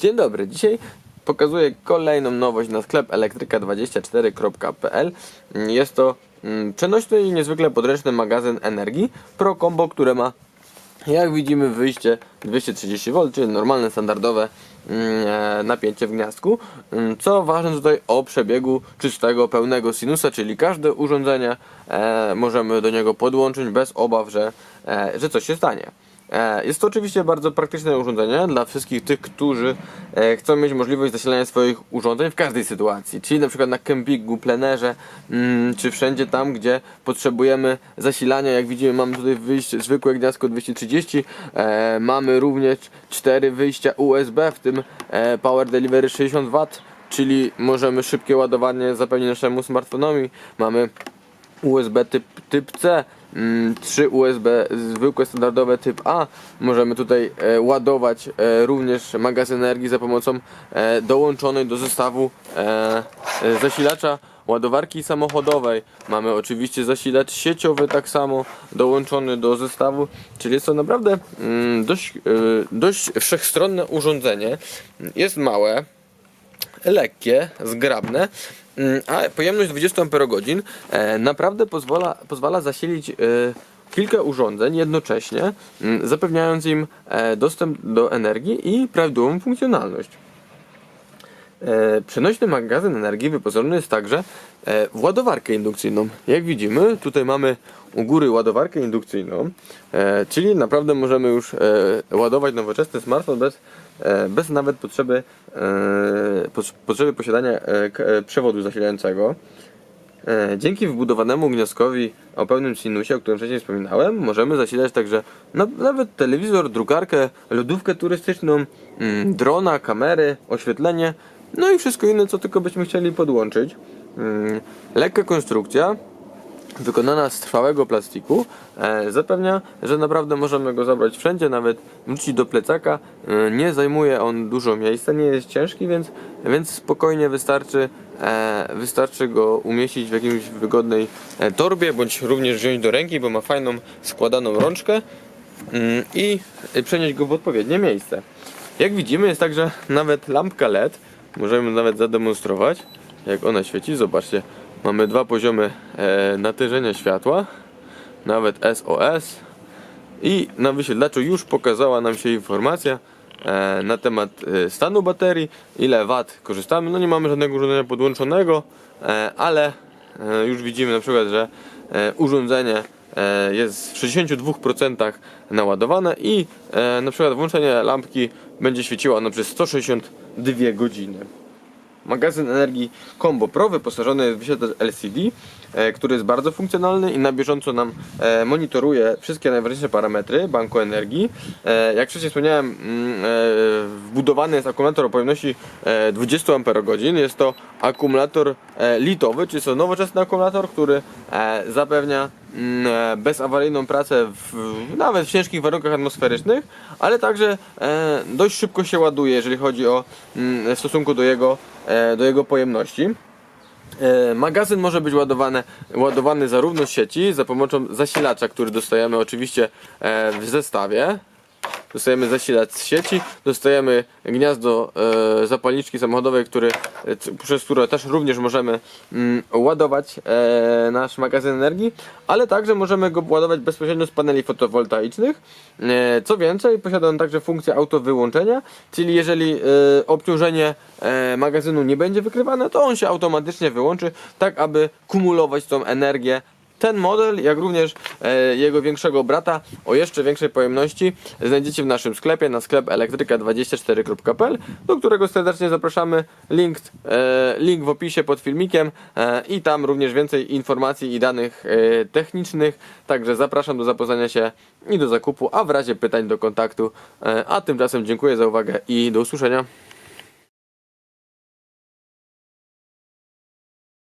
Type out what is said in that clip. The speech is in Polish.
Dzień dobry, dzisiaj pokazuję kolejną nowość na sklep elektryka24.pl. Jest to mm, przenośny i niezwykle podręczny magazyn energii Pro Combo, które ma jak widzimy wyjście 230V, czyli normalne, standardowe mm, e, napięcie w gniazdku. Mm, Co ważne tutaj o przebiegu czystego, pełnego sinusa, czyli każde urządzenie e, możemy do niego podłączyć bez obaw, że, e, że coś się stanie. E, Jest to oczywiście bardzo praktyczne urządzenie dla wszystkich tych, którzy e, chcą mieć możliwość zasilania swoich urządzeń w każdej sytuacji, czyli na przykład na kempingu, plenerze, mm, czy wszędzie tam, gdzie potrzebujemy zasilania. Jak widzimy, mamy tutaj wyjście, zwykłe gniazdko 230, e, mamy również cztery wyjścia USB, w tym Power Delivery 60W, czyli możemy szybkie ładowanie zapewnić naszemu smartfonowi. Mamy USB typ, typ C, mm, trzy USB zwykłe, standardowe typ A. Możemy tutaj e, ładować e, również magazyn energii za pomocą e, dołączonej do zestawu zasilacza ładowarki samochodowej. Mamy oczywiście zasilacz sieciowy tak samo dołączony do zestawu, czyli jest to naprawdę mm, dość, dość wszechstronne urządzenie. Jest małe, lekkie, zgrabne, mm, a pojemność 20 Ah e, naprawdę pozwala, pozwala zasilić e, kilka urządzeń jednocześnie, mm, zapewniając im e, dostęp do energii i prawidłową funkcjonalność. Przenośny magazyn energii wyposażony jest także w ładowarkę indukcyjną. Jak widzimy, tutaj mamy u góry ładowarkę indukcyjną, czyli naprawdę możemy już ładować nowoczesny smartfon bez, bez nawet potrzeby, e, potrzeby posiadania e, e, przewodu zasilającego. E, Dzięki wbudowanemu gniazdkowi o pełnym sinusie, o którym wcześniej wspominałem, możemy zasilać także na, nawet telewizor, drukarkę, lodówkę turystyczną, mm, drona, kamery, oświetlenie, no i wszystko inne, co tylko byśmy chcieli podłączyć. Mm, Lekka konstrukcja, wykonana z trwałego plastiku e, zapewnia, że naprawdę możemy go zabrać wszędzie, nawet wrzucić do plecaka. E, nie zajmuje on dużo miejsca, nie jest ciężki, więc, więc spokojnie wystarczy, e, wystarczy go umieścić w jakiejś wygodnej torbie, bądź również wziąć do ręki, bo ma fajną składaną rączkę mm, i przenieść go w odpowiednie miejsce. Jak widzimy jest także nawet lampka LED, możemy nawet zademonstrować jak ona świeci, zobaczcie mamy dwa poziomy e, natężenia światła nawet SOS i na wyświetlaczu już pokazała nam się informacja e, na temat e, stanu baterii, ile wat korzystamy. No nie mamy żadnego urządzenia podłączonego, e, ale e, już widzimy na przykład, że e, urządzenie e, jest w 62% naładowane i e, na przykład włączenie lampki będzie świeciło ono przez 162 godziny. Magazyn energii Combo Pro wyposażony jest w wyświetlacz LCD, e, który jest bardzo funkcjonalny i na bieżąco nam e, monitoruje wszystkie najważniejsze parametry banku energii. E, jak wcześniej wspomniałem, mm, wbudowany jest akumulator o pojemności e, 20 Ah. Jest to akumulator litowy, czyli jest to nowoczesny akumulator, który zapewnia bezawaryjną pracę w, nawet w ciężkich warunkach atmosferycznych, ale także e, dość szybko się ładuje, jeżeli chodzi o mm, w stosunku do jego, e, do jego pojemności. E, Magazyn może być ładowany, ładowany zarówno z sieci za pomocą zasilacza, który dostajemy oczywiście e, w zestawie. Dostajemy zasilacz z sieci, dostajemy gniazdo e, zapalniczki samochodowej, który, e, przez które też również możemy mm, ładować e, nasz magazyn energii, ale także możemy go ładować bezpośrednio z paneli fotowoltaicznych. Co więcej, posiada on także funkcję autowyłączenia, czyli jeżeli obciążenie magazynu nie będzie wykrywane, to on się automatycznie wyłączy, tak aby kumulować tą energię ten model, jak również e, jego większego brata o jeszcze większej pojemności znajdziecie w naszym sklepie na sklep elektryka24.pl, do którego serdecznie zapraszamy. Link, e, link w opisie pod filmikiem e, i tam również więcej informacji i danych e, technicznych. Także zapraszam do zapoznania się i do zakupu, a w razie pytań do kontaktu. E, a tymczasem dziękuję za uwagę i do usłyszenia.